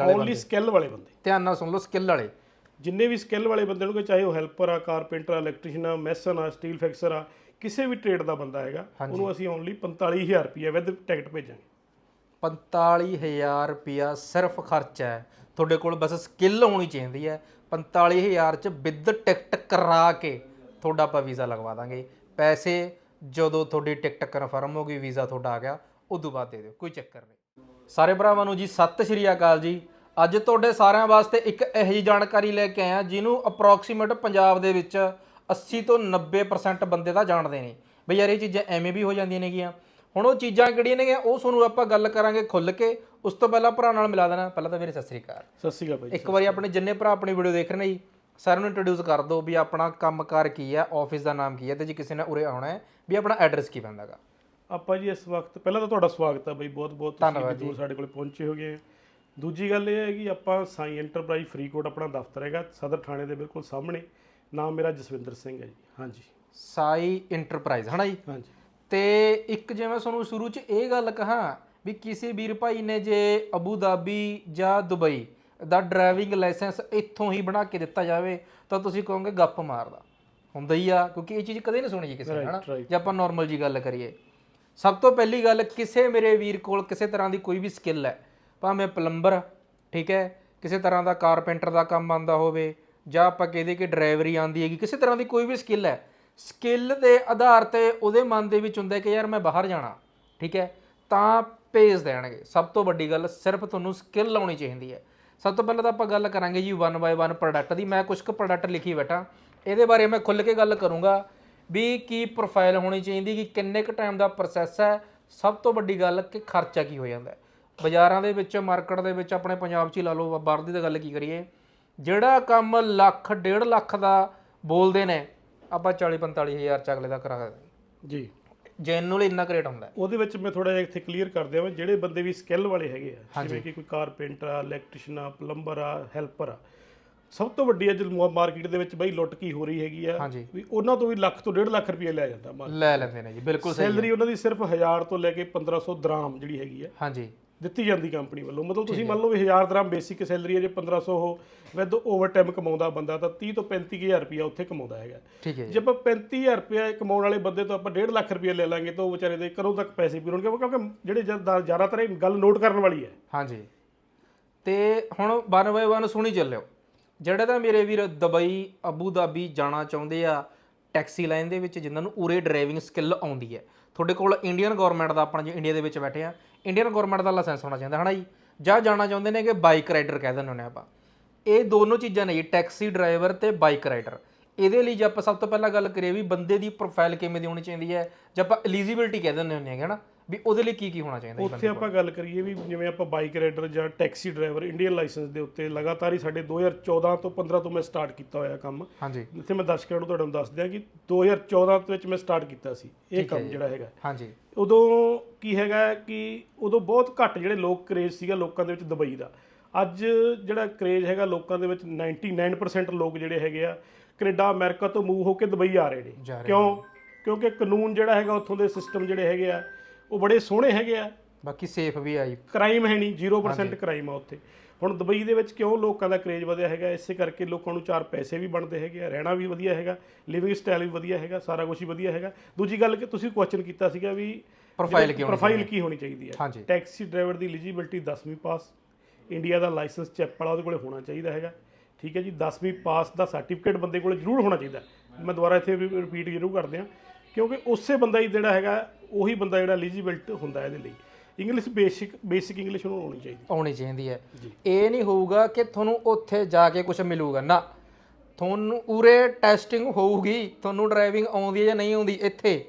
Only skill ਵਾਲੇ ਬੰਦੇ। ਧਿਆਨ ਨਾਲ ਸੁਣ ਲਓ ਸਕਿੱਲ ਵਾਲੇ। ਜਿੰਨੇ ਵੀ ਸਕਿੱਲ ਵਾਲੇ ਬੰਦੇ ਹੋਣਗੇ ਚਾਹੇ ਉਹ ਹੈਲਪਰ ਆ ਕਾਰਪੈਂਟਰ ਆ ਇਲੈਕਟ੍ਰੀਸ਼ੀਅਨ ਆ ਮੈਸਨ ਆ ਸਟੀਲ ਫਿਕਸਰ ਆ ਕਿਸੇ ਵੀ ਟ੍ਰੇਡ ਦਾ ਬੰਦਾ ਹੈਗਾ ਉਹਨੂੰ ਅਸੀਂ ਓਨਲੀ 45000 ਰੁਪਏ ਵਿਦ ਟਿਕਟ ਭੇਜਾਂਗੇ। 45000 ਰੁਪਿਆ ਸਿਰਫ ਖਰਚਾ ਹੈ। ਤੁਹਾਡੇ ਕੋਲ ਬਸ ਸਕਿੱਲ ਹੋਣੀ ਚਾਹੀਦੀ ਹੈ। 45000 ਚ ਵਿਦ ਟਿਕਟ ਕਰਾ ਕੇ ਤੁਹਾਡਾ ਆਪਾਂ ਵੀਜ਼ਾ ਲਗਵਾ ਦਾਂਗੇ। ਪੈਸੇ ਜਦੋਂ ਤੁਹਾਡੀ ਟਿਕਟ ਕਨਫਰਮ ਹੋ ਗਈ ਵੀਜ਼ਾ ਤੁਹਾਡਾ ਆ ਗਿਆ ਉਦੋਂ ਬਾਅਦ ਦੇ ਦਿਓ ਕੋਈ ਚੱਕਰ ਨਹੀਂ। ਸਾਰੇ ਭਰਾਵਾਂ ਨੂੰ ਜੀ ਸਤਿ ਸ਼੍ਰੀ ਅਕਾਲ ਜੀ। ਅੱਜ ਤੁਹਾਡੇ ਸਾਰਿਆਂ ਵਾਸਤੇ ਇੱਕ ਇਹੋ ਜਿਹੀ ਜਾਣਕਾਰੀ ਲੈ ਕੇ ਆਇਆ ਜਿਹਨੂੰ ਅਪਰੋਕਸੀਮੇਟ ਪੰਜਾਬ ਦੇ ਵਿੱਚ 80 ਤੋਂ 90% ਬੰਦੇ ਤਾਂ ਜਾਣਦੇ ਨੇ। ਬਈ ਯਾਰ ਇਹ ਚੀਜ਼ਾਂ ਐਵੇਂ ਵੀ ਹੋ ਜਾਂਦੀਆਂ ਨੇਗੀਆਂ। ਹੁਣ ਉਹ ਚੀਜ਼ਾਂ ਕਿਹੜੀਆਂ ਨੇਗੀਆਂ ਉਹ ਤੁਹਾਨੂੰ ਆਪਾਂ ਗੱਲ ਕਰਾਂਗੇ ਖੁੱਲ ਕੇ। ਉਸ ਤੋਂ ਪਹਿਲਾਂ ਭਰਾ ਨਾਲ ਮਿਲਾ ਦੇਣਾ। ਪਹਿਲਾਂ ਤਾਂ ਮੇਰੇ ਸਤਿ ਸ਼੍ਰੀ ਅਕਾਲ। ਸਤਿ ਸ਼੍ਰੀ ਅਕਾਲ ਭਾਈ ਇੱਕ ਵਾਰੀ ਆਪਣੇ ਜਿੰਨੇ ਭਰਾ ਆਪਣੀ ਵੀਡੀਓ ਦੇਖ ਰਹੇ ਨੇ ਜੀ ਸਾਰਿਆਂ ਨੂੰ ਇੰਟਰੋਡਿਊਸ ਕਰ ਦਿਓ ਵੀ ਆਪਣਾ ਕੰਮਕਾਰ ਕੀ ਹੈ ਆਫਿਸ ਦਾ ਨਾਮ ਕੀ ਹੈ ਤੇ ਜੇ ਕਿਸੇ ਨੇ ਉਰੇ ਆਉਣਾ ਹੈ ਵੀ ਆਪਣਾ ਐਡਰੈਸ ਕੀ ਪੈਂਦਾਗਾ। ਆਪਾਂ ਜੀ ਇਸ ਵਕਤ ਪਹਿਲਾਂ ਤਾਂ ਤੁਹਾਡਾ ਸਵਾਗਤ ਹੈ ਬਈ ਬਹੁਤ ਬਹੁਤ ਧੰਨਵਾਦ ਦੂਰ ਸਾਡੇ ਕੋਲ ਪਹੁੰਚੇ ਹੋਗੇ ਦੂਜੀ ਗੱਲ ਇਹ ਹੈ ਕਿ ਆਪਾਂ ਸਾਈ ਐਂਟਰਪ੍ਰਾਈਜ਼ ਫਰੀਦਕੋਟ ਆਪਣਾ ਦਫ਼ਤਰ ਹੈਗਾ ਸਦਰ ਥਾਣੇ ਦੇ ਬਿਲਕੁਲ ਸਾਹਮਣੇ। ਨਾਮ ਮੇਰਾ ਜਸਵਿੰਦਰ ਸਿੰਘ ਹੈ ਜੀ। ਹਾਂਜੀ। ਸਾਈ ਇੰਟਰਪ੍ਰਾਈਜ਼ ਹਨਾ ਜੀ? ਹਾਂਜੀ। ਤੇ ਇੱਕ ਜਿਵੇਂ ਤੁਹਾਨੂੰ ਸ਼ੁਰੂ 'ਚ ਇਹ ਗੱਲ ਕਹਾਂ ਵੀ ਕਿਸੇ ਵੀਰ ਭਾਈ ਨੇ ਜੇ ਅਬੂ ਧਾਬੀ ਜਾਂ ਦੁਬਈ ਦਾ ਡਰਾਈਵਿੰਗ ਲਾਇਸੈਂਸ ਇੱਥੋਂ ਹੀ ਬਣਾ ਕੇ ਦਿੱਤਾ ਜਾਵੇ ਤਾਂ ਤੁਸੀਂ ਕਹੋਗੇ ਗੱਪ ਮਾਰਦਾ। ਹੁੰਦਾ ਹੀ ਆ ਕਿਉਂਕਿ ਇਹ ਚੀਜ਼ ਕਦੇ ਨਹੀਂ ਸੁਣੀ ਜੀ ਕਿਸੇ ਨੇ ਹਨਾ? right. ਜੇ ਆਪਾਂ ਨਾਰਮਲ ਜੀ ਗੱਲ ਕਰੀਏ। ਸਭ ਤੋਂ ਪਹਿਲੀ ਗੱਲ, ਕਿਸੇ ਮੇਰੇ ਵੀਰ ਕੋਲ ਕਿਸੇ ਤਰ੍ਹਾਂ ਦੀ ਕੋਈ ਵੀ ਸਕਿੱਲ ਹੈ, ਭਾਵੇਂ ਪਲੰਬਰ ਠੀਕ ਹੈ, ਕਿਸੇ ਤਰ੍ਹਾਂ ਦਾ ਕਾਰਪੈਂਟਰ ਦਾ ਕੰਮ ਆਂਦਾ ਹੋਵੇ ਜਾਂ ਆਪਾਂ ਕਹਦੇ ਕਿ ਡਰਾਈਵਰੀ ਆਂਦੀ ਹੈਗੀ, ਕਿਸੇ ਤਰ੍ਹਾਂ ਦੀ ਕੋਈ ਵੀ ਸਕਿੱਲ ਹੈ ਸਕਿੱਲ ਦੇ ਆਧਾਰ ਤੇ ਉਹਦੇ ਮਨ ਦੇ ਵਿੱਚ ਹੁੰਦਾ ਕਿ ਯਾਰ ਮੈਂ ਬਾਹਰ ਜਾਣਾ, ਠੀਕ ਹੈ, ਤਾਂ ਭੇਜ ਦੇਣਗੇ। ਸਭ ਤੋਂ ਵੱਡੀ ਗੱਲ, ਸਿਰਫ ਤੁਹਾਨੂੰ ਸਕਿੱਲ ਲਾਉਣੀ ਚਾਹੀਦੀ ਹੈ। ਸਭ ਤੋਂ ਪਹਿਲਾਂ ਤਾਂ ਆਪਾਂ ਗੱਲ ਕਰਾਂਗੇ ਜੀ 1 ਬਾਏ 1 ਪ੍ਰੋਡਕਟ ਦੀ, ਮੈਂ ਕੁਝ ਕੁ ਪ੍ਰੋਡਕਟ ਲਿਖੀ ਬੈਠਾ, ਇਹਦੇ ਬਾਰੇ ਮੈਂ ਖੁੱਲ ਕੇ ਗੱਲ ਕਰੂੰਗਾ। ਵੀ ਕੀ ਪ੍ਰੋਫਾਈਲ ਹੋਣੀ ਚਾਹੀਦੀ ਕਿ ਕਿੰਨੇ ਕੁ ਟਾਈਮ ਦਾ ਪ੍ਰੋਸੈਸ ਹੈ ਸਭ ਤੋਂ ਵੱਡੀ ਗੱਲ ਕਿ ਖਰਚਾ ਕੀ ਹੋ ਜਾਂਦਾ ਬਾਜ਼ਾਰਾਂ ਦੇ ਵਿੱਚ ਮਾਰਕੀਟ ਦੇ ਵਿੱਚ ਆਪਣੇ ਪੰਜਾਬ 'ਚ ਹੀ ਲਾ ਲਓ ਬਾਹਰ ਦੀ ਤਾਂ ਗੱਲ ਕੀ ਕਰੀਏ ਜਿਹੜਾ ਕੰਮ ਲੱਖ ਡੇਢ ਲੱਖ ਦਾ ਬੋਲਦੇ ਨੇ ਆਪਾਂ 40 45 ਹਜ਼ਾਰ ਚ ਅਗਲੇ ਦਾ ਕਰਾ ਦਿੰਦੇ ਜੀ। ਜੈਨੂਅਲ ਇੰਨਾ ਕਰੇਟ ਹੁੰਦਾ। ਉਹਦੇ ਵਿੱਚ ਮੈਂ ਥੋੜਾ ਜਿਹਾ ਇੱਥੇ ਕਲੀਅਰ ਕਰ ਦਿਆਂ ਜਿਹੜੇ ਬੰਦੇ ਵੀ ਸਕਿੱਲ ਵਾਲੇ ਹੈਗੇ ਆ ਜਿਵੇਂ ਕਿ ਕੋਈ ਕਾਰਪੈਂਟਰ ਆ ਇਲੈਕਟ੍ਰੀਸ਼ੀਅਨ ਆ ਪਲੰਬਰ ਆ ਹੈਲਪਰ ਆ ਸਭ ਤੋਂ ਵੱਡੀ ਅੱਜ ਮਾਰਕੀਟ ਦੇ ਵਿੱਚ ਬਈ ਲੁੱਟ ਕੀ ਹੋ ਰਹੀ ਹੈਗੀ ਆ। ਹਾਂਜੀ। ਵੀ ਉਹਨਾਂ ਤੋਂ ਵੀ ਲੱਖ ਤੋਂ ਡੇਢ ਲੱਖ ਰੁਪਏ ਲਿਆ ਜਾਂਦਾ ਮਾਲ। ਲੈ ਲੈਂਦੇ ਨੇ ਜੀ ਬਿਲਕੁਲ ਸਹੀ ਸੈਲਰੀ ਉਹਨਾਂ ਦੀ ਸਿਰਫ 1000 ਤੋਂ ਲੈ ਕੇ 1500 ਦਰਾਮ ਜਿਹੜੀ ਹੈਗੀ ਆ। ਹਾਂਜੀ। ਦਿੱਤੀ ਜਾਂਦੀ ਕੰਪਨੀ ਵੱਲੋਂ। ਮਤਲਬ ਤੁਸੀਂ ਮੰਨ ਲਓ ਵੀ 1000 ਦਰਾਮ ਬੇਸਿਕ ਸੈਲਰੀ ਹੈ ਜੇ 1500 ਉਹ ਵਿਦ ਓਵਰਟਾਈਮ ਕਮਾਉਂਦਾ ਬੰਦਾ ਤਾਂ 30 ਤੋਂ 35000 ਰੁਪਏ ਉੱਥੇ ਕਮਾਉਂਦਾ ਹੈਗਾ। ਠੀਕ ਹੈ ਜੀ। ਜੇ ਆਪਾਂ 35000 ਰੁਪਏ ਕਮਾਉਣ ਵਾਲੇ ਬੰਦੇ ਤੋਂ ਆਪਾਂ 1.5 ਲੱਖ ਰੁਪਏ ਲੈ ਲਾਂਗੇ ਤਾਂ ਉਹ ਵਿਚਾਰੇ ਦੇ ਕਰੋਂ ਤੱਕ ਪੈਸੇ ਵੀ ਹੋਣਗੇ ਕਿਉਂਕਿ ਜਿਹੜੇ ਜ਼ਿਆਦਾ- ਜ਼ਿਆਦਾਤਰ ਇਹ ਗੱਲ ਨੋਟ ਕਰਨ ਵਾਲੀ ਹੈ। ਹਾਂਜੀ। ਤੇ ਹੁਣ 1 ਬਾਏ 1 ਸੁਣੀ ਚੱਲਿਓ। ਜਿਹੜੇ ਤਾਂ ਮੇਰੇ ਵੀਰ ਦੁਬਈ, ਅਬੂ ਧਾਬੀ ਜਾਣਾ ਚਾਹੁੰਦੇ ਆ ਟੈਕਸੀ ਲਾਈਨ ਦੇ ਵਿੱਚ, ਜਿਨ੍ਹਾਂ ਨੂੰ ਉਰੇ ਡਰਾਈਵਿੰਗ ਸਕਿੱਲ ਆਉਂਦੀ ਹੈ। ਤੁਹਾਡੇ ਕੋਲ ਇੰਡੀਅਨ ਗਵਰਨਮੈਂਟ ਦਾ ਆਪਣਾ ਜੇ ਇੰਡੀਆ ਦੇ ਵਿੱਚ ਬੈਠੇ ਆ ਇੰਡੀਅਨ ਗਵਰਨਮੈਂਟ ਦਾ ਲਾਇਸੈਂਸ ਹੋਣਾ ਚਾਹੀਦਾ, ਹਨਾ ਜੀ? ਜਾਂ ਜਾਣਾ ਚਾਹੁੰਦੇ ਨੇ ਕਿ ਬਾਈਕ ਰਾਈਡਰ ਕਹਿ ਦਿੰਦੇ ਹੁੰਦੇ ਆਪਾਂ। ਇਹ ਦੋਨੋਂ ਚੀਜ਼ਾਂ ਨੇ ਜੀ, ਟੈਕਸੀ ਡਰਾਈਵਰ ਤੇ ਬਾਈਕ ਰਾਈਡਰ ਇਹਦੇ ਲਈ ਜੇ ਆਪਾਂ ਸਭ ਤੋਂ ਪਹਿਲਾਂ ਗੱਲ ਕਰੀਏ ਵੀ ਬੰਦੇ ਦੀ ਪ੍ਰੋਫਾਈਲ ਕਿਵੇਂ ਦੀ ਹੋਣੀ ਚਾਹੀਦੀ ਹੈ, ਜੇ ਆਪਾਂ ਐਲੀਜੀਬਿਲਟੀ ਕਹਿ ਦਿੰਦੇ ਹੁੰਦੇ ਹੈਗੇ, ਹਨਾ? ਵੀ ਉਹਦੇ ਲਈ ਕੀ ਕੀ ਹੋਣਾ ਚਾਹੀਦਾ ਉੱਥੇ ਆਪਾਂ ਗੱਲ ਕਰੀਏ ਵੀ ਜਿਵੇਂ ਆਪਾਂ ਬਾਈਕ ਰਾਈਡਰ ਜਾਂ ਟੈਕਸੀ ਡਰਾਈਵਰ ਇੰਡੀਅਨ ਲਾਇਸੈਂਸ ਦੇ ਉੱਤੇ ਲਗਾਤਾਰ ਹੀ ਸਾਡੇ 2014 ਤੋਂ 15 ਤੋਂ ਮੈਂ ਸਟਾਰਟ ਕੀਤਾ ਹੋਇਆ ਕੰਮ। ਹਾਂਜੀ। ਜਿੱਥੇ ਮੈਂ ਦਰਸ਼ਕਾਂ ਨੂੰ ਤੁਹਾਨੂੰ ਦੱਸ ਦਿਆਂ ਕਿ 2014 ਦੇ ਵਿੱਚ ਮੈਂ ਸਟਾਰਟ ਕੀਤਾ ਸੀ ਇਹ ਕੰਮ ਜਿਹੜਾ ਹੈਗਾ। ਹਾਂਜੀ। ਉਦੋਂ ਕੀ ਹੈਗਾ ਕਿ ਉਦੋਂ ਬਹੁਤ ਘੱਟ ਜਿਹੜੇ ਲੋਕ ਕਰੇਜ਼ ਸੀਗਾ ਲੋਕਾਂ ਦੇ ਵਿੱਚ ਦੁਬਈ ਦਾ। ਅੱਜ ਜਿਹੜਾ ਕਰੇਜ਼ ਹੈਗਾ ਲੋਕਾਂ ਦੇ ਵਿੱਚ 99% ਲੋਕ ਜਿਹੜੇ ਹੈਗੇ ਆ ਕੈਨੇਡਾ ਅਮਰੀਕਾ ਤੋਂ ਮੂਵ ਹੋ ਕੇ ਦੁਬਈ ਆ ਰਹੇ ਨੇ। ਕਿਉਂ? ਕਿਉਂਕਿ ਕਾਨੂੰਨ ਜਿਹੜਾ ਹੈਗਾ ਉੱਥੋਂ ਦੇ ਸਿਸਟਮ ਜਿਹੜੇ ਹੈਗੇ ਆ ਉਹ ਬੜੇ ਸੋਹਣੇ ਹੈਗੇ ਆ। ਬਾਕੀ ਸੇਫ ਵੀ ਆ ਜੀ। ਕ੍ਰਾਈਮ ਹੈ ਨਹੀਂ 0% ਕ੍ਰਾਈਮ ਆ ਉੱਥੇ। ਹੁਣ ਦੁਬਈ ਦੇ ਵਿੱਚ ਕਿਉਂ ਲੋਕਾਂ ਦਾ ਕਰੇਜ਼ ਵਧਿਆ ਹੈਗਾ ਇਸੇ ਕਰਕੇ ਲੋਕਾਂ ਨੂੰ ਚਾਰ ਪੈਸੇ ਵੀ ਬਣਦੇ ਹੈਗੇ ਆ ਰਹਿਣਾ ਵੀ ਵਧੀਆ ਹੈਗਾ ਲਿਵਿੰਗ ਸਟਾਈਲ ਵੀ ਵਧੀਆ ਹੈਗਾ ਸਾਰਾ ਕੁਝ ਹੀ ਵਧੀਆ ਹੈਗਾ। ਦੂਜੀ ਗੱਲ ਕਿ ਤੁਸੀਂ ਕੁਐਸਚਨ ਕੀਤਾ ਸੀਗਾ ਵੀ ਪ੍ਰੋਫਾਈਲ ਕਿਉਂ ਪ੍ਰੋਫਾਈਲ ਕੀ ਹੋਣੀ ਚਾਹੀਦੀ ਹੈ? ਟੈਕਸੀ ਡਰਾਈਵਰ ਦੀ ਐਲੀਜੀਬਿਲਟੀ 10ਵੀਂ ਪਾਸ ਇੰਡੀਆ ਦਾ ਲਾਇਸੈਂਸ ਚੈੱਕ ਵਾਲਾ ਉਹਦੇ ਕੋਲੇ ਹੋਣਾ ਚਾਹੀਦਾ ਹੈਗਾ। ਠੀਕ ਹੈ ਜੀ 10ਵੀਂ ਪਾਸ ਦਾ ਸਰਟੀਫਿਕੇਟ ਬੰਦੇ ਕੋਲੇ ਜ਼ਰੂਰ ਹੋਣਾ ਚਾਹੀਦਾ। ਮੈਂ ਦੁਬਾਰਾ ਇੱਥੇ ਰਿਪੀਟ ਜ਼ਰੂਰ ਕਰਦੇ ਹਾਂ। ਕਿਉਂਕਿ ਉਸੇ ਬੰਦਾ ਹੀ ਜਿਹੜਾ ਹੈਗਾ ਉਹੀ ਬੰਦਾ ਜਿਹੜਾ ਐਲੀਜੀਬਿਲਟ ਹੁੰਦਾ ਇਹਦੇ ਲਈ। ਇੰਗਲਿਸ਼ ਬੇਸਿਕ ਬੇਸਿਕ ਇੰਗਲਿਸ਼ ਉਹਨੂੰ ਆਉਣੀ ਚਾਹੀਦੀ। ਆਉਣੀ ਚਾਹੀਦੀ ਹੈ। ਇਹ ਨਹੀਂ ਹੋਊਗਾ ਕਿ ਤੁਹਾਨੂੰ ਉੱਥੇ ਜਾ ਕੇ ਕੁਝ ਮਿਲੂਗਾ। ਨਾ ਤੁਹਾਨੂੰ ਉਰੇ ਟੈਸਟਿੰਗ ਹੋਊਗੀ ਤੁਹਾਨੂੰ ਡਰਾਈਵਿੰਗ ਆਉਂਦੀ ਹੈ ਜਾਂ ਨਹੀਂ ਆਉਂਦੀ ਇੱਥੇ।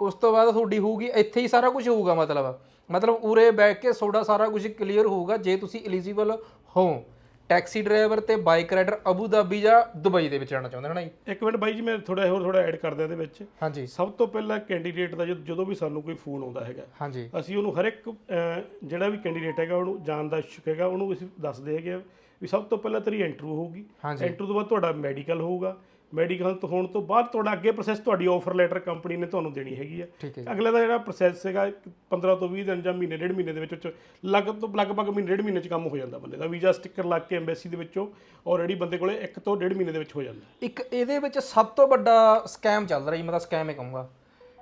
ਉਸ ਤੋਂ ਬਾਅਦ ਤੁਹਾਡੀ ਹੋਊਗੀ ਇੱਥੇ ਹੀ ਸਾਰਾ ਕੁਝ ਹੋਊਗਾ ਮਤਲਬ। ਮਤਲਬ ਉਰੇ ਬੈਠ ਕੇ ਤੁਹਾਡਾ ਸਾਰਾ ਕੁਝ ਕਲੀਅਰ ਹੋਊਗਾ ਜੇ ਤੁਸੀਂ ਐਲੀਜੀਬਲ ਹੋ। ਟੈਕਸੀ ਡਰਾਈਵਰ ਤੇ ਬਾਈਕ ਰਾਈਡਰ ਅਬੂ ਧਾਬੀ ਜਾਂ ਦੁਬਈ ਦੇ ਵਿੱਚ ਜਾਣਾ ਚਾਹੁੰਦੇ ਹੋ ਨਾ ਜੀ? ਇੱਕ ਮਿੰਟ ਬਾਈ ਜੀ ਮੈਂ ਥੋੜਾ ਹੋਰ ਥੋੜਾ ਐਡ ਕਰ ਦਿਆਂ ਇਹਦੇ ਵਿੱਚ। ਹਾਂਜੀ। ਸਭ ਤੋਂ ਪਹਿਲਾਂ ਕੈਂਡੀਡੇਟ ਦਾ ਜਦ- ਜਦੋਂ ਵੀ ਸਾਨੂੰ ਕੋਈ ਫੋਨ ਆਉਂਦਾ ਹੈਗਾ ਹਾਂਜੀ। ਅਸੀਂ ਉਹਨੂੰ ਹਰ ਇੱਕ ਅਹ, ਜਿਹੜਾ ਵੀ ਕੈਂਡੀਡੇਟ ਹੈਗਾ ਉਹਨੂੰ ਜਾਣ ਦਾ ਇਛੁਕ ਹੈਗਾ ਉਹਨੂੰ ਅਸੀਂ ਦੱਸਦੇ ਹੈਗੇ ਆ ਵੀ ਸਭ ਤੋਂ ਪਹਿਲਾਂ ਤੇਰੀ ਇੰਟਰਵਿਊ ਹੋਊਗੀ। ਹਾਂਜੀ। ਇੰਟਰਵਿਊ ਤੋਂ ਬਾਅਦ ਤੁਹਾਡਾ ਮੈਡੀਕਲ ਹੋਊਗਾ। ਮੈਡੀਕਲ ਤੋਂ ਹੋਣ ਤੋਂ ਬਾਅਦ ਤੁਹਾਡਾ ਅੱਗੇ ਪ੍ਰੋਸੈਸ ਤੁਹਾਡੀ ਆਫਰ ਲੈਟਰ ਕੰਪਨੀ ਨੇ ਤੁਹਾਨੂੰ ਦੇਣੀ ਹੈਗੀ ਹੈ ਅਗਲੇ ਦਾ ਜਿਹੜਾ ਪ੍ਰੋਸੈਸ ਹੈਗਾ ਇੱਕ 15 ਤੋਂ 20 ਦਿਨ ਜਾਂ ਮਹੀਨੇ ਡੇਢ ਮਹੀਨੇ ਦੇ ਵਿੱਚ ਵਿੱਚ ਲਗ ਤੋਂ ਲਗਭਗ ਮਹੀਨੇ ਡੇਢ ਮਹੀਨੇ ਚ ਕੰਮ ਹੋ ਜਾਂਦਾ ਬੰਦੇ ਦਾ। ਵੀਜ਼ਾ ਸਟicker ਲੱਗ ਕੇ ਐਮਬੈਸੀ ਦੇ ਵਿੱਚੋਂ ਆਲਰੇਡੀ ਬੰਦੇ ਕੋਲੇ ਇੱਕ ਤੋਂ ਡੇਢ ਮਹੀਨੇ ਦੇ ਵਿੱਚ ਹੋ ਜਾਂਦਾ। ਇੱਕ ਇਹਦੇ ਵਿੱਚ ਸਭ ਤੋਂ ਵੱਡਾ ਸਕੈਮ ਚੱਲ ਰਿਹਾ ਜੀ ਮੈਂ ਤਾਂ ਸਕੈਮ ਹੀ ਕਹੂੰਗਾ।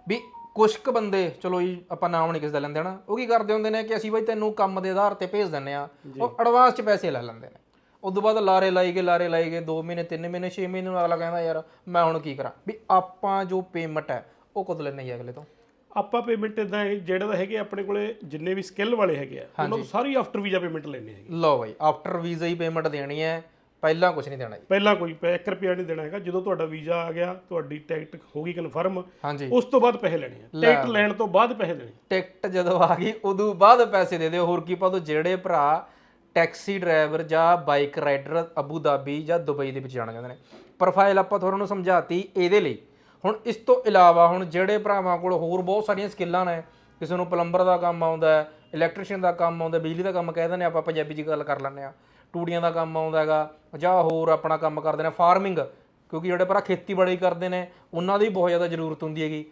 ਵੀ ਕੁਝ ਕੁ ਬੰਦੇ ਚਲੋ ਜੀ ਆਪਾਂ ਨਾਮ ਨਹੀਂ ਕਿਸੇ ਦਾ ਲੈਂਦੇ ਹਨਾ ਉਹ ਕੀ ਕਰਦੇ ਹੁੰਦੇ ਨੇ ਕਿ ਅਸੀਂ ਬਾਈ ਤੈਨੂੰ ਕੰਮ ਦੇ ਆਧਾਰ ਤੇ ਭੇਜ ਦਿੰਨੇ ਆ ਉਹ ਐਡਵਾਂਸ 'ਚ ਪੈਸੇ ਲੈ ਲੈਂਦੇ ਨੇ। ਤੋਂ ਬਾਅਦ ਲਾਰੇ ਲਾਈ ਗਏ ਲਾਰੇ ਲਾਈ ਗਏ 2 ਮਹੀਨੇ 3 ਮਹੀਨੇ 6 ਮਹੀਨੇ ਨੂੰ ਅਗਲਾ ਕਹਿੰਦਾ ਯਾਰ ਮੈਂ ਹੁਣ ਕੀ ਕਰਾਂ? ਵੀ ਆਪਾਂ ਜੋ ਪੇਮੈਂਟ ਹੈ ਉਹ ਕਦ ਲੈਣੀ ਹੈ ਅਗਲੇ ਤੋਂ। ਆਪਾਂ ਪੇਮੈਂਟ ਇਦਾਂ ਹੈ ਜਿਹੜਾ ਤਾਂ ਹੈਗੇ ਆਪਣੇ ਕੋਲੇ ਜਿੰਨੇ ਵੀ ਸਕਿੱਲ ਵਾਲੇ ਹੈਗੇ ਆ ਉਹਨਾਂ ਤੋਂ ਸਾਰੀ ਆਫਟਰ ਵੀਜ਼ਾ ਪੇਮੈਂਟ ਲੈਣੀ ਹੈਗੀ। ਲਓ ਬਾਈ ਆਫਟਰ ਵੀਜ਼ਾ ਹੀ ਪੇਮੈਂਟ ਦੇਣੀ ਹੈ ਪਹਿਲਾਂ ਕੁਝ ਨਹੀਂ ਦੇਣਾ ਜੀ। ਪਹਿਲਾਂ ਕੋਈ 1 ਰੁਪਿਆ ਨਹੀਂ ਦੇਣਾ ਹੈਗਾ ਜਦੋਂ ਤੁਹਾਡਾ ਵੀਜ਼ਾ ਆ ਗਿਆ ਤੁਹਾਡੀ ਟਿਕਟ ਹੋ ਗਈ ਕਨਫਰਮ ਉਸ ਤੋਂ ਬਾਅਦ ਪੈਸੇ ਲੈਣੇ ਆ। ਟਿਕਟ ਲੈਣ ਤੋਂ ਬਾਅਦ ਪੈਸੇ ਦੇਣੇ ਟਿਕਟ ਜਦੋਂ ਆ ਗਈ ਉਦੋਂ ਬਾਅਦ ਪੈਸੇ ਦੇ ਦਿਓ ਹੋਰ ਕੀ ਪਾ ਦੋ ਜਿਹੜੇ ਭਰਾ ਟੈਕਸੀ ਡਰਾਈਵਰ ਜਾਂ ਬਾਈਕ ਰਾਈਡਰ ਅਬੂ ਧਾਬੀ ਜਾਂ ਦੁਬਈ ਦੇ ਵਿੱਚ ਜਾਣਾ ਚਾਹੁੰਦੇ ਨੇ। ਪ੍ਰੋਫਾਈਲ ਆਪਾਂ ਤੁਹਾਨੂੰ ਸਮਝਾਤੀ ਇਹਦੇ ਲਈ। ਹੁਣ ਇਸ ਤੋਂ ਇਲਾਵਾ ਹੁਣ ਜਿਹੜੇ ਭਰਾਵਾਂ ਕੋਲ ਹੋਰ ਬਹੁਤ ਸਾਰੀਆਂ ਸਕਿੱਲਾਂ ਨੇ, ਕਿਸੇ ਨੂੰ ਪਲੰਬਰ ਦਾ ਕੰਮ ਆਉਂਦਾ ਹੈ ਇਲੈਕਟ੍ਰੀਸ਼ੀਅਨ ਦਾ ਕੰਮ ਆਉਂਦਾ ਬਿਜਲੀ ਦਾ ਕੰਮ ਕਹਿ ਦਿੰਦੇ ਆਪਾਂ, ਪੰਜਾਬੀ 'ਚ ਗੱਲ ਕਰ ਲੈਂਦੇ ਆ ਟੂੜੀਆਂ ਦਾ ਕੰਮ ਆਉਂਦਾ ਹੈਗਾ, ਜਾਂ ਹੋਰ ਆਪਣਾ ਕੰਮ ਕਰਦੇ ਨੇ ਫਾਰਮਿੰਗ ਕਿਉਂਕਿ ਜਿਹੜੇ ਭਰਾ ਖੇਤੀਬਾੜੀ ਕਰਦੇ ਨੇ, ਉਹਨਾਂ ਦੀ ਬਹੁਤ ਜ਼ਿਆਦਾ ਜ਼ਰੂਰਤ ਹੁੰਦੀ ਹੈਗੀ।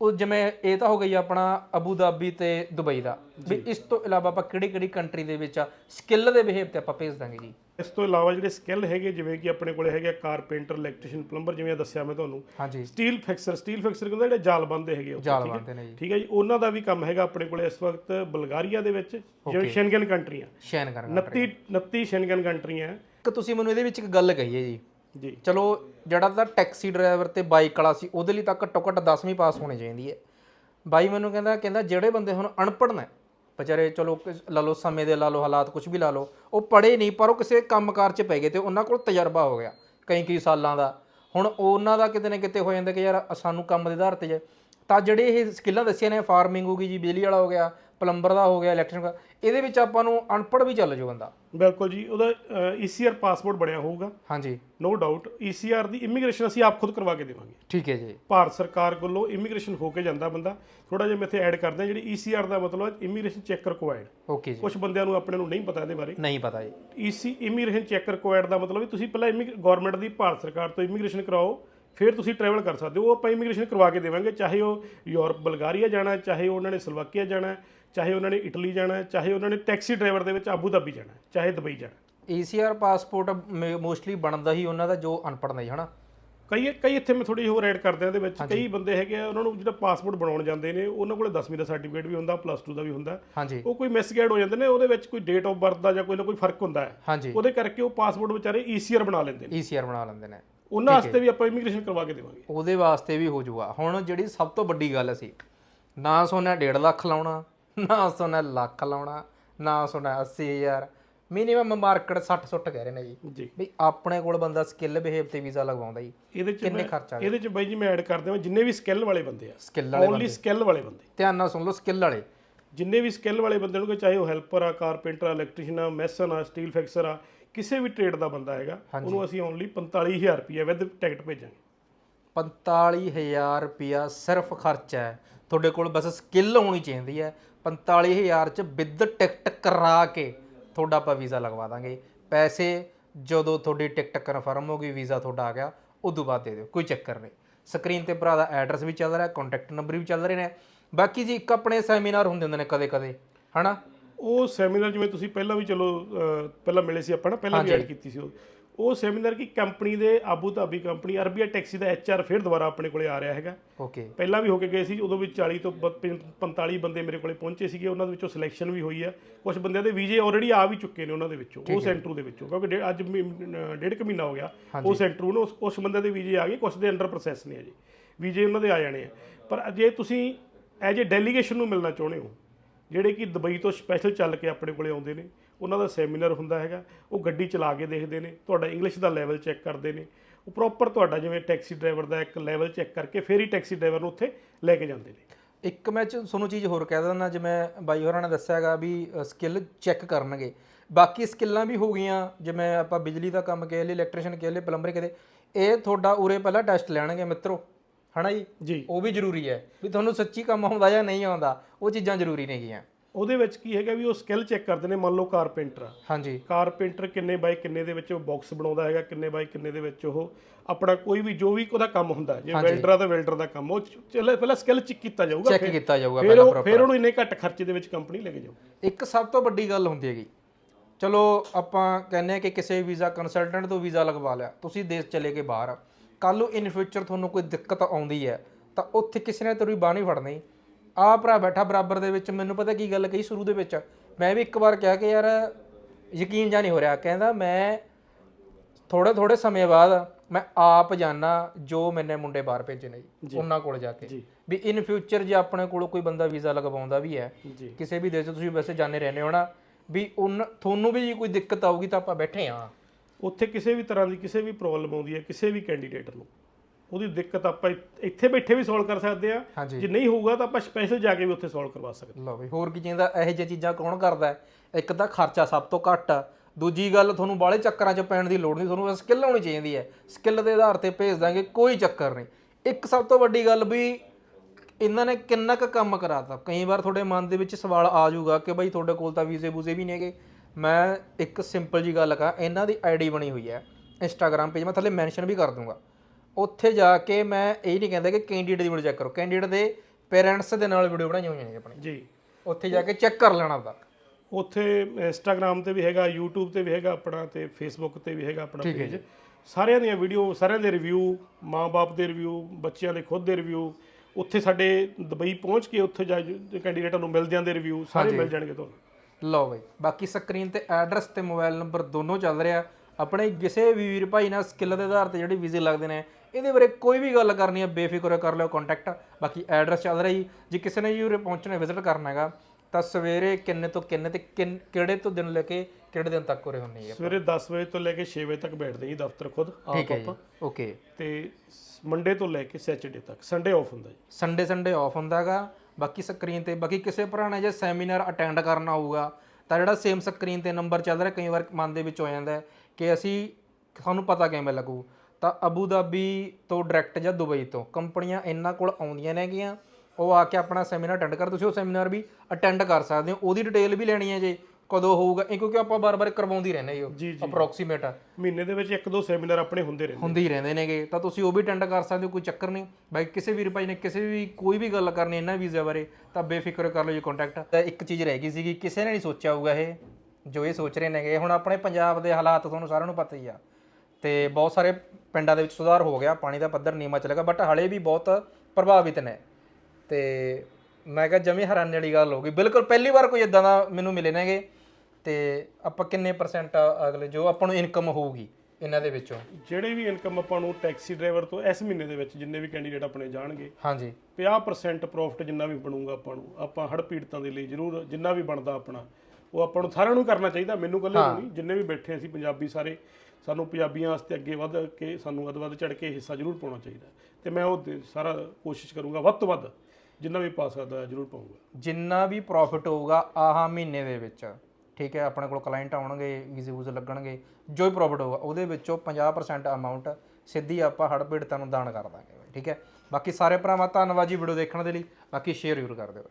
ਉਹ ਜਿਵੇਂ ਇਹ ਤਾਂ ਹੋ ਗਈ ਆਪਣਾ ਅਬੂ ਧਾਬੀ ਤੇ ਦੁਬਈ ਦਾ। ਵੀ ਇਸ ਤੋਂ ਇਲਾਵਾ ਆਪਾਂ ਕਿਹੜੀ ਕਿਹੜੀ ਕੰਟਰੀ ਦੇ ਵਿੱਚ ਸਕਿੱਲ ਦੇ ਬਿਹੇਵ ਤੇ ਆਪਾਂ ਭੇਜ ਦਾਂਗੇ ਜੀ। ਇਸ ਤੋਂ ਇਲਾਵਾ ਜਿਹੜੇ ਸਕਿੱਲ ਹੈਗੇ ਜਿਵੇਂ ਕਿ ਆਪਣੇ ਕੋਲੇ ਹੈਗੇ ਕਾਰਪੈਂਟਰ ਇਲੈਕਟ੍ਰੀਸ਼ੀਅਨ ਪਲੰਬਰ ਜਿਵੇਂ ਦੱਸਿਆ ਮੈਂ ਤੁਹਾਨੂੰ। ਹਾਂਜੀ ਸਟੀਲ ਫਿਕਸਰ ਸਟੀਲ ਫਿਕਸਰ ਕਹਿੰਦੇ ਜਿਹੜੇ ਜਾਲ ਬੰਦੇ ਹੈਗੇ ਉੱਥੇ, ਜਾਲ ਠੀਕ ਹੈ? ਬੰਦੇ ਨੇ ਜੀ। ਠੀਕ ਹੈ ਜੀ। ਉਹਨਾਂ ਦਾ ਵੀ ਕੰਮ ਹੈਗਾ ਆਪਣੇ ਕੋਲੇ ਇਸ ਵਕਤ ਬਲਗਾਰੀਆ ਦੇ ਵਿੱਚ ਜਿਵੇਂ ਸ਼ੈਂਗਨ ਕੰਟਰੀਆਂ। ਕਰਨਾ 29 29 ਸ਼ੈਂਗਨ ਕੰਟਰੀਆਂ। ਇੱਕ ਤੁਸੀਂ ਮੈਨੂੰ ਇਹਦੇ ਵਿੱਚ ਇੱਕ ਗੱਲ ਕਹੀ ਹੈ ਜੀ। ਜੀ। ਚਲੋ, ਜਿਹੜਾ ਤਾਂ ਟੈਕਸੀ ਡਰਾਈਵਰ ਤੇ ਬਾਈਕ ਵਾਲਾ ਸੀ, ਉਹਦੇ ਲਈ ਤਾਂ ਘੱਟੋ ਘੱਟ 10ਵੀਂ ਪਾਸ ਹੋਣੀ ਚਾਹੀਦੀ ਹੈ। ਬਾਈ ਮੈਨੂੰ ਕਹਿੰਦਾ ਕਹਿੰਦਾ ਜਿਹੜੇ ਬੰਦੇ ਹੁਣ ਅਨਪੜ੍ਹ ਨੇ, ਵਿਚਾਰੇ ਚਲੋ ਲਾ ਲਓ ਸਮੇਂ ਦੇ, ਲਾ ਲਓ ਹਾਲਾਤ ਕੁਝ ਵੀ ਲਾ ਲਓ, ਉਹ ਪੜ੍ਹੇ ਨਹੀਂ, ਪਰ ਉਹ ਕਿਸੇ ਕੰਮਕਾਰ 'ਚ ਪੈ ਗਏ ਤੇ ਉਹਨਾਂ ਕੋਲ ਤਜਰਬਾ ਹੋ ਗਿਆ, ਕਈ ਕਈ ਸਾਲਾਂ ਦਾ। ਹੁਣ ਉਹਨਾਂ ਦਾ ਕਿਤੇ ਨਾ ਕਿਤੇ ਹੋ ਜਾਂਦਾ ਕਿ ਯਾਰ ਸਾਨੂੰ ਕੰਮ ਦੇ ਆਧਾਰ ਤੇ ਜੇ। ਤਾਂ ਜਿਹੜੇ ਇਹ ਸਕਿੱਲਾਂ ਦੱਸੀਆਂ ਨੇ ਫਾਰਮਿੰਗ ਹੋ ਗਈ ਜੀ, ਬਿਜਲੀ ਵਾਲਾ ਹੋ ਗਿਆ ਪਲੰਬਰ ਦਾ ਹੋ ਗਿਆ ਇਲੈਕਟ੍ਰੀਸ਼ਨ ਦਾ ਇਹਦੇ ਵਿੱਚ ਆਪਾਂ ਨੂੰ ਅਨਪੜ੍ਹ ਵੀ ਚੱਲ ਜਾਓ ਬੰਦਾ। ਬਿਲਕੁਲ ਜੀ ਉਹਦਾ ਈਸੀਆਰ ਪਾਸਪੋਰਟ ਬਣਿਆ ਹੋਊਗਾ। ਹਾਂਜੀ। ਨੋ ਡਾਊਟ ਈਸੀਆਰ ਦੀ ਇਮੀਗ੍ਰੇਸ਼ਨ ਅਸੀਂ ਆਪ ਖੁਦ ਕਰਵਾ ਕੇ ਦੇਵਾਂਗੇ। ਠੀਕ ਹੈ ਜੀ। ਭਾਰਤ ਸਰਕਾਰ ਵੱਲੋਂ ਇਮੀਗ੍ਰੇਸ਼ਨ ਹੋ ਕੇ ਜਾਂਦਾ ਬੰਦਾ। ਥੋੜਾ ਜਿਹਾ ਮੈਂ ਇੱਥੇ ਐਡ ਕਰਦਾ ਜਿਹੜੀ ਈਸੀਆਰ ਦਾ ਮਤਲਬ ਹੈ ਇਮੀਗ੍ਰੇਸ਼ਨ ਚੈੱਕ ਰਿਕੁਆਇਰਡ ਓਕੇ ਜੀ। ਕੁਝ ਬੰਦਿਆਂ ਨੂੰ ਆਪਣੇ ਨੂੰ ਨਹੀਂ ਪਤਾ ਇਹਦੇ ਬਾਰੇ। ਨਹੀਂ ਪਤਾ ਜੀ। ਈਸੀ ਇਮੀਗ੍ਰੇਸ਼ਨ ਚੈੱਕ ਰਿਕੁਆਇਰਡ ਦਾ ਮਤਲਬ ਵੀ ਤੁਸੀਂ ਪਹਿਲਾਂ ਗਵਰਨਮੈਂਟ ਦੀ ਭਾਰਤ ਸਰਕਾਰ ਤੋਂ ਇਮੀਗ੍ਰੇਸ਼ਨ ਕਰਾਓ ਫਿਰ ਤੁਸੀਂ ਟਰੈਵਲ ਕਰ ਸਕਦੇ ਹੋ। ਉਹ ਆਪਾਂ ਇਮੀਗ੍ਰੇਸ਼ਨ ਕਰਵਾ ਕੇ ਦੇਵਾਂਗੇ ਚਾਹੇ ਉਹ ਯੂਰਪ ਬਲਗਾਰੀਆ ਜਾਣਾ ਹੈ, ਚਾਹੇ ਉਹਨਾਂ ਨੇ ਸਲੋਵਾਕੀਆ ਜਾਣਾ ਹੈ, ਚਾਹੇ ਉਹਨਾਂ ਨੇ ਇਟਲੀ ਜਾਣਾ ਹੈ, ਚਾਹੇ ਉਹਨਾਂ ਨੇ ਟੈਕਸੀ ਡਰਾਈਵਰ ਦੇ ਵਿੱਚ ਆਬੂ ਧਾਬੀ ਜਾਣਾ ਹੈ, ਚਾਹੇ ਦੁਬਈ ਜਾਣਾ ਹੈ। ਏਸੀਆਰ ਪਾਸਪੋਰਟ ਮੋਸਟਲੀ ਬਣਦਾ ਹੀ ਉਹਨਾਂ ਦਾ ਜੋ ਅਨਪੜ੍ਹ ਨੇ ਹਨਾ? ਕਈ ਕਈ ਇੱਥੇ ਮੈਂ ਥੋੜੀ ਹੋਰ ਐਡ ਕਰਦਾ ਇਹਦੇ ਵਿੱਚ ਕਈ ਬੰਦੇ ਹੈਗੇ ਆ ਉਹਨਾਂ ਨੂੰ ਜਿਹੜਾ ਪਾਸਪੋਰਟ ਬਣਾਉਣ ਜਾਂਦੇ ਨੇ ਉਹਨਾਂ ਕੋਲੇ 10ਵੀਂ ਦਾ ਸਰਟੀਫਿਕੇਟ ਵੀ ਹੁੰਦਾ ਪਲੱਸ 2 ਦਾ ਵੀ ਹੁੰਦਾ। ਹਾਂਜੀ। ਉਹ ਕੋਈ ਮਿਸਗਾਈਡ ਹੋ ਜਾਂਦੇ ਨੇ ਉਹਦੇ ਵਿੱਚ ਕੋਈ ਡੇਟ ਆਫ ਬਰਥ ਦਾ ਜਾਂ ਕੋਈ ਨਾ ਕੋਈ ਫ਼ਰਕ ਹੁੰਦਾ ਹੈ। ਹਾਂਜੀ। ਉਹਦੇ ਕਰਕੇ ਉਹ ਪਾਸਪੋਰਟ ਵਿਚਾਰੇ ਈਸੀਆਰ ਬਣਾ ਲੈਂਦੇ ਨੇ। ਈਸੀਆਰ ਬਣਾ ਲੈਂਦੇ ਨੇ। ਉਹਨਾਂ ਵਾਸਤੇ ਵੀ ਆਪਾਂ ਇਮੀਗ੍ਰੇਸ਼ਨ ਕਰਵਾ ਕੇ ਦੇਵਾਂਗੇ। ਉਹਦੇ ਵਾਸਤੇ ਵੀ ਹੋ ਜਾਊਗਾ। ਹੁਣ ਜਿਹੜੀ ਸਭ ਤੋਂ ਵੱਡੀ ਗੱਲ ਸੀ ਨਾ ਸੋਨਾ 1.5 ਲੱਖ ਲਾਉਣਾ ਨਾ ਸੋਨਾ ਲੱਖ ਲਾਉਣਾ ਨਾ ਸੋਨਾ 80000 ਮਿਨੀਮਮ ਮਾਰਕੀਟ 60 ਸੁੱਟ ਕਹਿ ਰਹੇ ਨੇ ਜੀ। ਜੀ। ਵੀ ਆਪਣੇ ਕੋਲ ਬੰਦਾ ਸਕਿੱਲ ਬਿਹੇਵ ਤੇ ਵੀਜ਼ਾ ਲਗਵਾਉਂਦਾ ਜੀ। ਇਹਦੇ ਚ ਕਿੰਨੇ ਖਰਚਾ ਇਹਦੇ ਚ ਬਾਈ ਜੀ ਮੈਂ ਐਡ ਕਰ ਦੇਵਾਂ ਜਿੰਨੇ ਵੀ ਸਕਿੱਲ ਵਾਲੇ ਬੰਦੇ ਆ। ਸਕਿੱਲ ਵਾਲੇ ਓਨਲੀ ਸਕਿੱਲ ਵਾਲੇ ਬੰਦੇ। ਧਿਆਨ ਨਾਲ ਸੁਣ ਲਓ ਸਕਿੱਲ ਵਾਲੇ। ਜਿੰਨੇ ਵੀ ਸਕਿੱਲ ਵਾਲੇ ਬੰਦੇ ਨੂੰ ਚਾਹੇ ਉਹ ਹੈਲਪਰ ਆ ਕਾਰਪੈਂਟਰ ਆ ਇਲੈਕਟ੍ਰੀਸ਼ੀਅਨ ਆ ਮੈਸਨ ਆ ਸਟੀਲ ਫਿਕਸਰ ਆ ਕਿਸੇ ਵੀ ਟ੍ਰੇਡ ਦਾ ਬੰਦਾ ਹੈਗਾ ਉਹਨੂੰ ਅਸੀਂ ਓਨਲੀ 45000 ਰੁਪਏ ਵਿਦ ਟਿਕਟ ਭੇਜਾਂਗੇ। 45000 ਰੁਪਿਆ ਸਿਰਫ ਖਰਚਾ ਹੈ। ਤੁਹਾਡੇ ਕੋਲ ਬਸ ਸਕਿੱਲ ਹੋਣੀ ਚਾਹੀਦੀ ਹੈ। 45000 ਚ ਵਿਦ ਟਿਕਟ ਕਰਾ ਕੇ ਤੁਹਾਡਾ ਆਪਾਂ ਵੀਜ਼ਾ ਲਗਵਾ ਦਾਂਗੇ। ਪੈਸੇ ਜਦੋਂ ਤੁਹਾਡੀ ਟਿਕਟ ਕਨਫਰਮ ਹੋ ਗਈ ਵੀਜ਼ਾ ਤੁਹਾਡਾ ਆ ਗਿਆ ਉਦੋਂ ਬਾਅਦ ਦੇ ਦਿਓ ਕੋਈ ਚੱਕਰ ਨਹੀਂ। ਸਕਰੀਨ ਤੇ ਭਰਾ ਦਾ ਐਡਰੈਸ ਵੀ ਚੱਲ ਰਿਹਾ ਕੰਟੈਕਟ ਨੰਬਰ ਵੀ ਚੱਲ ਰਹੇ ਨੇ। ਬਾਕੀ ਜੀ ਇੱਕ ਆਪਣੇ ਸੈਮੀਨਾਰ ਹੁੰਦੇ ਹੁੰਦੇ ਨੇ ਕਦੇ ਕਦੇ ਹਨਾ? ਉਹ ਸੈਮੀਨਾਰ ਜਿਵੇਂ ਤੁਸੀਂ ਪਹਿਲਾਂ ਵੀ ਚਲੋ ਪਹਿਲਾਂ ਮਿਲੇ ਸੀ ਆਪਾਂ ਨਾ ਪਹਿਲਾਂ ਵੀ ਐਡ ਕੀਤੀ ਸੀ ਉਹ। ਉਹ ਸੈਮੀਨਾਰ ਕੀ ਕੰਪਨੀ ਦੇ Abu Dhabi company Arabia taxi ਦਾ ਐਚਆਰ ਫਿਰ ਦੁਬਾਰਾ ਆਪਣੇ ਕੋਲੇ ਆ ਰਿਹਾ ਹੈਗਾ। ਓਕੇ ਪਹਿਲਾਂ ਵੀ ਹੋ ਕੇ ਗਏ ਸੀ ਉਦੋਂ ਵੀ 40 ਤੋਂ ਬ- ਪੰ- 45 ਬੰਦੇ ਮੇਰੇ ਕੋਲੇ ਪਹੁੰਚੇ ਸੀਗੇ ਉਹਨਾਂ ਦੇ ਵਿੱਚੋਂ ਸਿਲੈਕਸ਼ਨ ਵੀ ਹੋਈ ਹੈ ਕੁਝ ਬੰਦਿਆਂ ਦੇ ਵੀਜ਼ੇ ਆਲਰੇਡੀ ਆ ਵੀ ਚੁੱਕੇ ਨੇ ਉਹਨਾਂ ਦੇ ਵਿੱਚੋਂ ਉਹ ਸੈਂਟਰ ਦੇ ਵਿੱਚੋਂ ਕਿਉਂਕਿ ਅੱਜ ਡੇਢ ਕੁ ਮਹੀਨਾ ਹੋ ਗਿਆ ਉਹ ਸੈਂਟਰ ਨੂੰ ਉਸ ਉਸ ਬੰਦੇ ਦੇ ਵੀਜ਼ੇ ਆ ਗਏ ਕੁਝ ਦੇ ਅੰਡਰ ਪ੍ਰੋਸੈਸ ਨੇ ਅਜੇ। ਵੀਜ਼ੇ ਉਹਨਾਂ ਦੇ ਆ ਜਾਣੇ ਆ। ਪਰ ਜੇ ਤੁਸੀਂ ਐਜ ਏ ਡੈਲੀਗੇਸ਼ਨ ਨੂੰ ਮਿਲਣਾ ਚਾਹੁੰਦੇ ਹੋ ਜਿਹੜੇ ਕਿ ਦੁਬਈ ਤੋਂ ਸਪੈਸ਼ਲ ਚੱਲ ਕੇ ਆਪਣੇ ਕੋਲੇ ਆਉਂਦੇ ਨੇ ਉਹਨਾਂ ਦਾ ਸੈਮੀਨਾਰ ਹੁੰਦਾ ਹੈਗਾ ਉਹ ਗੱਡੀ ਚਲਾ ਕੇ ਦੇਖਦੇ ਨੇ ਤੁਹਾਡਾ ਇੰਗਲਿਸ਼ ਦਾ ਲੈਵਲ ਚੈੱਕ ਕਰਦੇ ਨੇ ਉਹ ਪ੍ਰੋਪਰ ਤੁਹਾਡਾ ਜਿਵੇਂ ਟੈਕਸੀ ਡਰਾਈਵਰ ਦਾ ਇੱਕ ਲੈਵਲ ਚੈੱਕ ਕਰਕੇ ਫਿਰ ਹੀ ਟੈਕਸੀ ਡਰਾਈਵਰ ਨੂੰ ਉੱਥੇ ਲੈ ਕੇ ਜਾਂਦੇ ਨੇ। ਇੱਕ ਮੈਂ ਤੁਹਾਨੂੰ ਚੀਜ਼ ਹੋਰ ਕਹਿ ਦਿੰਦਾ ਜਿਵੇਂ ਬਾਈ ਹੋਰਾਂ ਨੇ ਦੱਸਿਆ ਹੈਗਾ ਵੀ ਸਕਿੱਲ ਚੈੱਕ ਕਰਨਗੇ। ਬਾਕੀ ਸਕਿੱਲਾਂ ਵੀ ਹੋ ਗਈਆਂ ਜਿਵੇਂ ਆਪਾਂ ਬਿਜਲੀ ਦਾ ਕੰਮ ਕਹਿ ਲਈ ਇਲੈਕਟ੍ਰੀਸ਼ੀਅਨ ਕਹਿ ਲਈ ਪਲੰਬਰ ਕਹਦੇ ਇਹ ਤੁਹਾਡਾ ਉਰੇ ਪਹਿਲਾਂ ਟੈਸਟ ਲੈਣਗੇ ਮਿੱਤਰੋ ਹਨਾ ਜੀ? ਜੀ। ਉਹ ਵੀ ਜ਼ਰੂਰੀ ਹੈ ਵੀ ਤੁਹਾਨੂੰ ਸੱਚੀ ਕੰਮ ਆਉਂਦਾ ਜਾਂ ਨਹੀਂ ਆਉਂਦਾ ਉਹ ਚੀਜ਼ਾਂ ਜ਼ਰੂਰੀ ਨੇਗੀਆਂ। ਉਹਦੇ ਵਿੱਚ ਕੀ ਹੈਗਾ ਵੀ ਉਹ ਸਕਿੱਲ ਚੈੱਕ ਕਰਦੇ ਨੇ ਮੰਨ ਲਓ ਕਾਰਪੈਂਟਰ ਹਾਂਜੀ। ਕਾਰਪੈਂਟਰ ਕਿੰਨੇ ਬਾਈ ਕਿੰਨੇ ਦੇ ਵਿੱਚ ਉਹ ਬਾਕਸ ਬਣਾਉਂਦਾ ਹੈਗਾ ਕਿੰਨੇ ਬਾਈ ਕਿੰਨੇ ਦੇ ਵਿੱਚ ਉਹ ਆਪਣਾ ਕੋਈ ਵੀ ਜੋ ਵੀ ਉਹਦਾ ਕੰਮ ਹੁੰਦਾ ਜੇ ਵੈਲਡਰ ਤਾਂ ਵੈਲਡਰ ਦਾ ਕੰਮ ਉਹ ਚੱਲੇ ਪਹਿਲਾਂ ਸਕਿੱਲ ਚੈੱਕ ਕੀਤਾ ਜਾਊਗਾ ਚੈੱਕ ਕੀਤਾ ਜਾਊਗਾ ਪਹਿਲਾਂ ਉਹ ਫਿਰ ਉਹਨੂੰ ਇੰਨੇ ਘੱਟ ਖਰਚੇ ਦੇ ਵਿੱਚ ਕੰਪਨੀ ਲੈ ਕੇ ਜਾਊ। ਇੱਕ ਸਭ ਤੋਂ ਵੱਡੀ ਗੱਲ ਹੁੰਦੀ ਹੈਗੀ। ਚਲੋ ਆਪਾਂ ਕਹਿੰਦੇ ਆ ਕਿ ਕਿਸੇ ਵੀਜ਼ਾ ਕੰਸਲਟੈਂਟ ਤੋਂ ਵੀਜ਼ਾ ਲਗਵਾ ਲਿਆ ਤੁਸੀਂ ਦੇਸ਼ ਚਲੇ ਗਏ ਬਾਹਰ ਕੱਲ ਨੂੰ ਇਨ ਫਿਊਚਰ ਤੁਹਾਨੂੰ ਕੋਈ ਦਿੱਕਤ ਆਉਂਦੀ ਹੈ ਤਾਂ ਉੱਥੇ ਕਿਸੇ ਨੇ ਤੇਰੀ ਨਹੀਂ ਫੜਨੀ। ਆ ਭਰਾ ਬੈਠਾ ਬਰਾਬਰ ਦੇ ਵਿੱਚ ਮੈਨੂੰ ਪਤਾ ਕੀ ਗੱਲ ਕਹੀ ਸ਼ੁਰੂ ਦੇ ਵਿੱਚ। ਮੈਂ ਵੀ ਇੱਕ ਵਾਰ ਕਿਹਾ ਕਿ ਯਾਰ ਯਕੀਨ ਜਾਂ ਨਹੀਂ ਹੋ ਰਿਹਾ। ਕਹਿੰਦਾ ਮੈਂ ਥੋੜੇ ਥੋੜੇ ਸਮੇਂ ਬਾਅਦ ਮੈਂ ਆਪ ਜਾਣਾ ਜੋ ਮੈਨੇ ਮੁੰਡੇ ਬਾਹਰ ਭੇਜੇ ਨੇ ਜੀ। ਉਹਨਾਂ ਕੋਲ ਜਾ ਕੇ। ਵੀ ਇਨ ਫਿਊਚਰ ਜੇ ਆਪਣੇ ਕੋਲ ਕੋਈ ਬੰਦਾ ਵੀਜ਼ਾ ਲਗਵਾਉਂਦਾ ਵੀ ਹੈ ਕਿਸੇ ਵੀ ਦੇਸ਼ ਤੁਸੀਂ ਵੈਸੇ ਜਾਣੇ ਰਹਿੰਦੇ ਹੋ ਨਾ ਵੀ ਉਨ ਤੁਹਾਨੂੰ ਵੀ ਜੇ ਕੋਈ ਦਿੱਕਤ ਆਊਗੀ ਤਾਂ ਆਪਾਂ ਬੈਠੇ ਆ ਉੱਥੇ ਕਿਸੇ ਵੀ ਤਰ੍ਹਾਂ ਦੀ ਕਿਸੇ ਵੀ ਪ੍ਰੋਬਲਮ ਆਉਂਦੀ ਹੈ ਕਿਸੇ ਵੀ ਕੈਂਡੀਡੇਟ ਨੂੰ। ਉਹਦੀ ਦਿੱਕਤ ਆਪਾਂ ਇੱਥੇ- ਇੱਥੇ ਬੈਠੇ ਵੀ ਸੋਲਵ ਕਰ ਸਕਦੇ ਆ। ਹਾਂਜੀ। ਜੇ ਨਹੀਂ ਹੋਊਗਾ ਤਾਂ ਆਪਾਂ ਸਪੈਸ਼ਲ ਜਾ ਕੇ ਵੀ ਉੱਥੇ ਸੋਲਵ ਕਰਵਾ ਸਕਦੇ। ਲਓ ਵੀ ਹੋਰ ਕੀ ਚਾਹੀਦਾ ਇਹੋ ਜਿਹੀਆਂ ਚੀਜ਼ਾਂ ਕੌਣ ਕਰਦਾ ਹੈ? ਇੱਕ ਤਾਂ ਖਰਚਾ ਸਭ ਤੋਂ ਘੱਟ ਆ। ਦੂਜੀ ਗੱਲ ਤੁਹਾਨੂੰ ਬਾਹਲੇ ਚੱਕਰਾਂ 'ਚ ਪੈਣ ਦੀ ਲੋੜ ਨਹੀਂ ਤੁਹਾਨੂੰ ਸਕਿੱਲ ਹੋਣੀ ਚਾਹੀਦੀ ਹੈ। ਸਕਿੱਲ ਦੇ ਆਧਾਰ ਤੇ ਭੇਜ ਦਾਂਗੇ ਕੋਈ ਚੱਕਰ ਨਹੀਂ। ਇੱਕ ਸਭ ਤੋਂ ਵੱਡੀ ਗੱਲ ਵੀ ਇਹਨਾਂ ਨੇ ਕਿੰਨਾ ਕੁ ਕੰਮ ਕਰਾਤਾ। ਕਈ ਵਾਰ ਤੁਹਾਡੇ ਮਨ ਦੇ ਵਿੱਚ ਸਵਾਲ ਆ ਜਾਊਗਾ ਕਿ ਬਈ ਤੁਹਾਡੇ ਕੋਲ ਤਾਂ ਵੀਜ਼ੇ ਵੂਜ਼ੇ ਵੀ ਨਹੀਂ ਹੈਗੇ। ਮੈਂ ਇੱਕ ਸਿੰਪਲ ਜੀ ਗੱਲ ਕਹਾਂ ਇਹਨਾਂ ਦੀ ਆਈਡੀ ਬਣੀ ਹੋਈ ਹੈ। ਇੰਸਟਾਗ੍ਰam ਪੇਜ ਮੈਂ ਥੱਲੇ ਮੈਂਸ਼ਨ ਵੀ ਕਰ ਦੂੰਗਾ। ਉੱਥੇ ਜਾ ਕੇ ਮੈਂ ਇਹ ਨਹੀਂ ਕਹਿੰਦਾ ਕਿ ਕੈਂਡੀਡੇਟ ਦੀ ਵੀਡੀਓ ਚੈੱਕ ਕਰੋ। ਕੈਂਡੀਡੇਟ ਦੇ ਪੇਰੈਂਟਸ ਦੇ ਨਾਲ ਵੀਡੀਓ ਬਣਾਈਆਂ ਹੋਈਆਂ ਨੇ ਆਪਣੀ ਜੀ। ਉੱਥੇ ਜਾ ਕੇ ਚੈੱਕ ਕਰ ਲੈਣਾ ਆਪਦਾ। ਉੱਥੇ ਇੰਸਟਾਗ੍ਰam ਤੇ ਵੀ ਹੈਗਾ YouTube ਤੇ ਵੀ ਹੈਗਾ ਆਪਣਾ ਤੇ Facebook ਤੇ ਵੀ ਹੈਗਾ ਆਪਣਾ ਪੇਜ ਸਾਰਿਆਂ ਦੀਆਂ ਵੀਡੀਓ ਸਾਰਿਆਂ ਦੇ ਰਿਵਿਊ ਮਾਂ-ਬਾਪ ਦੇ ਰਿਵਿਊ ਬੱਚਿਆਂ ਦੇ ਖੁਦ ਦੇ ਰਿਵਿਊ ਉੱਥੇ ਸਾਡੇ ਦੁਬਈ ਪਹੁੰਚ ਕੇ ਉੱਥੇ ਜਾ ਕੈਂਡੀਡੇਟਾਂ ਨੂੰ ਮਿਲਦਿਆਂ ਦੇ ਰਿਵਿਊ ਸਾਰੇ ਮਿਲ ਜਾਣਗੇ ਤੁਹਾਨੂੰ। ਲਓ ਬਈ ਬਾਕੀ ਸਕਰੀਨ ਤੇ ਐਡਰੈਸ ਤੇ ਮੋਬਾਈਲ ਨੰਬਰ ਦੋਨੋਂ ਚੱਲ ਰਿਹਾ। ਆਪਣੇ ਕਿਸੇ ਵੀ ਵੀਰ ਭਾਈ ਨਾਲ ਸਕਿੱਲ ਦੇ ਆਧਾਰ ਤੇ ਜਿਹੜੇ ਵੀਜ਼ੇ ਲੱਗਦੇ ਨੇ ਇਹਦੇ ਬਾਰੇ ਕੋਈ ਵੀ ਗੱਲ ਕਰਨੀ ਹੈ ਬੇਫਿਕਰ ਕਰ ਲਿਓ ਕੰਟੈਕਟ ਬਾਕੀ ਐਡਰੈਸ ਚੱਲ ਰਿਹਾ ਜੀ ਜੇ ਕਿਸੇ ਨੇ ਜੀ ਉਰੇ ਪਹੁੰਚਣਾ ਵਿਜ਼ਿਟ ਕਰਨਾ ਹੈਗਾ ਤਾਂ ਸਵੇਰੇ ਕਿੰਨੇ ਤੋਂ ਕਿੰਨੇ ਤੇ ਕਿੰਨ- ਕਿਹੜੇ ਤੋਂ ਦਿਨ ਲੈ ਕੇ ਕਿਹੜੇ ਦਿਨ ਤੱਕ ਉਰੇ ਹੁੰਨੀ ਹੈ? ਸਵੇਰੇ 10 ਵਜੇ ਤੋਂ ਲੈ ਕੇ 6 ਵਜੇ ਤੱਕ ਬੈਠਦੇ ਜੀ ਦਫ਼ਤਰ ਖੁਦ ਠੀਕ ਆਪ ਹੈ ਜੀ ਆਪਾਂ। ਓਕੇ ਤੇ ਮੰਡੇ ਤੋਂ ਲੈ ਕੇ ਸੈਚਰਡੇ ਤੱਕ ਸੰਡੇ ਆਫ ਹੁੰਦਾ ਜੀ। ਸੰਡੇ ਸੰਡੇ ਆਫ ਹੁੰਦਾਗਾ ਬਾਕੀ ਸਕਰੀਨ ਤੇ ਬਾਕੀ ਕਿਸੇ ਭਰਾ ਨੇ ਜੇ ਸੈਮੀਨਾਰ ਅਟੈਂਡ ਕਰਨਾ ਹੋਊਗਾ ਤਾਂ ਜਿਹੜਾ ਸੇਮ ਸਕਰੀਨ ਤੇ ਨੰਬਰ ਚੱਲ ਰਿਹਾ ਕਈ ਵਾਰ ਮਨ ਦੇ ਵਿੱਚ ਹੋ ਜਾਂਦਾ ਹੈ ਕਿ ਅਸੀਂ ਸਾਨੂੰ ਪਤਾ ਕਿਵੇਂ ਲੱਗੂ। ਤਾਂ ਅਬੂ ਧਾਬੀ ਤੋਂ ਡਾਇਰੈਕਟ ਜਾਂ ਦੁਬਈ ਤੋਂ। ਕੰਪਨੀਆਂ ਇਹਨਾਂ ਕੋਲ ਆਉਂਦੀਆਂ ਨੇਗੀਆਂ। ਉਹ ਆ ਕੇ ਆਪਣਾ ਸੈਮੀਨਾਰ ਅਟੈਂਡ ਕਰ ਤੁਸੀਂ ਉਹ ਸੈਮੀਨਾਰ ਵੀ ਅਟੈਂਡ ਕਰ ਸਕਦੇ ਹੋ। ਉਹਦੀ ਡਿਟੇਲ ਵੀ ਲੈਣੀ ਹੈ ਜੇ ਕਦੋਂ ਹੋਊਗਾ। ਇਹ ਕਿਉਂਕਿ ਆਪਾਂ ਬਾਰ-ਬਾਰ ਕਰਵਾਉਂਦੀ ਰਹਿੰਦੇ ਹਾਂ ਜੀ ਅਪਰੋਕਸੀਮੇਟ ਮਹੀਨੇ ਦੇ ਵਿੱਚ ਇੱਕ ਦੋ ਸੈਮੀਨਾਰ ਆਪਣੇ ਹੁੰਦੇ ਰਹਿੰਦੇ ਹੁੰਦੇ ਹੀ ਰਹਿੰਦੇ ਨੇਗੇ। ਤਾਂ ਤੁਸੀਂ ਉਹ ਵੀ ਅਟੈਂਡ ਕਰ ਸਕਦੇ ਹੋ ਕੋਈ ਚੱਕਰ ਨਹੀਂ। ਬਾਈ ਕਿਸੇ ਵੀਰ ਭਾਈ ਨੇ ਕਿਸੇ ਵੀ ਕੋਈ ਵੀ ਗੱਲ ਕਰਨੀ ਇਹਨਾਂ ਵੀਜ਼ਾ ਬਾਰੇ ਤਾਂ ਬੇਫਿਕਰ ਕਰ ਲਓ ਜੀ ਕੰਟੈਕਟ ਇੱਕ ਚੀਜ਼ ਰਹਿ ਗਈ ਸੀਗੀ ਕਿਸੇ ਨੇ ਨਹੀਂ ਸੋਚਿਆ ਹੋਊਗਾ ਇਹ ਜੋ ਇਹ ਸੋਚ ਰਹੇ ਨੇਗੇ। ਹੁਣ ਆਪਣੇ ਪੰਜਾਬ ਦੇ ਹਾਲਾਤ ਤੁਹਾਨੂੰ ਸਾਰਿਆਂ ਨੂੰ ਪਤਾ ਹੀ ਆ। ਤੇ ਬਹੁਤ ਸਾਰੇ ਪਿੰਡਾਂ ਦੇ ਵਿੱਚ ਸੁਧਾਰ ਹੋ ਗਿਆ ਪਾਣੀ ਦਾ ਪੱਧਰ ਨੀਵਾਂ ਚਲਾ ਗਿਆ ਬਟ ਹਲੇ ਵੀ ਬਹੁਤ ਪ੍ਰਭਾਵਿਤ ਨੇ। ਤੇ ਮੈਂ ਕਿਹਾ ਜਮੀ ਹੈਰਾਨੀ ਵਾਲੀ ਗੱਲ ਹੋ ਗਈ। ਬਿਲਕੁਲ ਪਹਿਲੀ ਵਾਰ ਕੋਈ ਇਦਾਂ ਦਾ ਮੈਨੂੰ ਮਿਲੇ ਨੇਗੇ। ਤੇ ਆਪਾਂ ਕਿੰਨੇ ਪਰਸੈਂਟ ਅਗਲੇ ਜੋ ਆਪਾਂ ਨੂੰ ਇਨਕਮ ਹੋਊਗੀ ਇਹਨਾਂ ਦੇ ਵਿੱਚੋਂ? ਜਿਹੜੇ ਵੀ ਇਨਕਮ ਆਪਾਂ ਨੂੰ ਟੈਕਸੀ ਡਰਾਈਵਰ ਤੋਂ ਇਸ ਮਹੀਨੇ ਦੇ ਵਿੱਚ ਜਿੰਨੇ ਵੀ ਕੈਂਡੀਡੇਟ ਆਪਣੇ ਜਾਣਗੇ ਹਾਂਜੀ। 50% ਪ੍ਰੋਫਿਟ ਜਿੰਨਾ ਵੀ ਬਣੂਗਾ ਆਪਾਂ ਨੂੰ ਆਪਾਂ ਹੜ ਪੀੜਤਾਂ ਦੇ ਲਈ ਜ਼ਰੂਰ ਜਿੰਨਾ ਵੀ ਬਣਦਾ ਆਪਣਾ ਉਹ ਆਪਾਂ ਨੂੰ ਸਾਰਿਆਂ ਨੂੰ ਕਰਨਾ ਚਾਹੀਦਾ ਮੈਨੂੰ ਇਕੱਲੇ ਨੂੰ ਨਹੀਂ ਜਿੰਨੇ ਵੀ ਬੈਠੇ ਅਸੀਂ ਪੰਜਾਬੀ ਸਾਰੇ ਸਾਨੂੰ ਪੰਜਾਬੀਆਂ ਵਾਸਤੇ ਅੱਗੇ ਵੱਧ ਕੇ, ਸਾਨੂੰ ਵੱਧ ਵੱਧ ਚੜ ਕੇ ਹਿੱਸਾ ਜ਼ਰੂਰ ਪਾਉਣਾ ਚਾਹੀਦਾ ਤੇ ਮੈਂ ਉਹ ਦੇ- ਸਾਰਾ ਕੋਸ਼ਿਸ਼ ਕਰੂੰਗਾ, ਵੱਧ ਤੋਂ ਵੱਧ ਜਿੰਨਾ ਵੀ ਪਾ ਸਕਦਾ ਜ਼ਰੂਰ ਪਾਉਂਗਾ ਜਿੰਨਾ ਵੀ ਪ੍ਰੋਫਿਟ ਹੋਊਗਾ, ਆਹ ਮਹੀਨੇ ਦੇ ਵਿੱਚ, ਠੀਕ ਹੈ, ਆਪਣੇ ਕੋਲ ਕਲਾਇੰਟ ਆਉਣਗੇ ਵੀਜ਼ੇ ਵੂਜ਼ੇ ਲੱਗਣਗੇ, ਜੋ ਵੀ ਪ੍ਰੋਫਿਟ ਹੋਊਗਾ, ਉਹਦੇ ਵਿੱਚੋਂ 50% ਅਮਾਉਂਟ ਸਿੱਧੀ ਆਪਾਂ ਹੜ੍ਹ ਪੀੜਤਾਂ ਨੂੰ ਦਾਨ ਕਰ ਦਾਂਗੇ ਠੀਕ ਹੈ। ਬਾਕੀ ਸਾਰੇ ਭਰਾਵਾਂ, ਧੰਨਵਾਦ ਜੀ ਵੀਡੀਓ ਦੇਖਣ ਦੇ ਲਈ, ਬਾਕੀ ਸ਼ੇਅਰ ਜ਼ਰੂਰ ਕਰ ਦਿਓ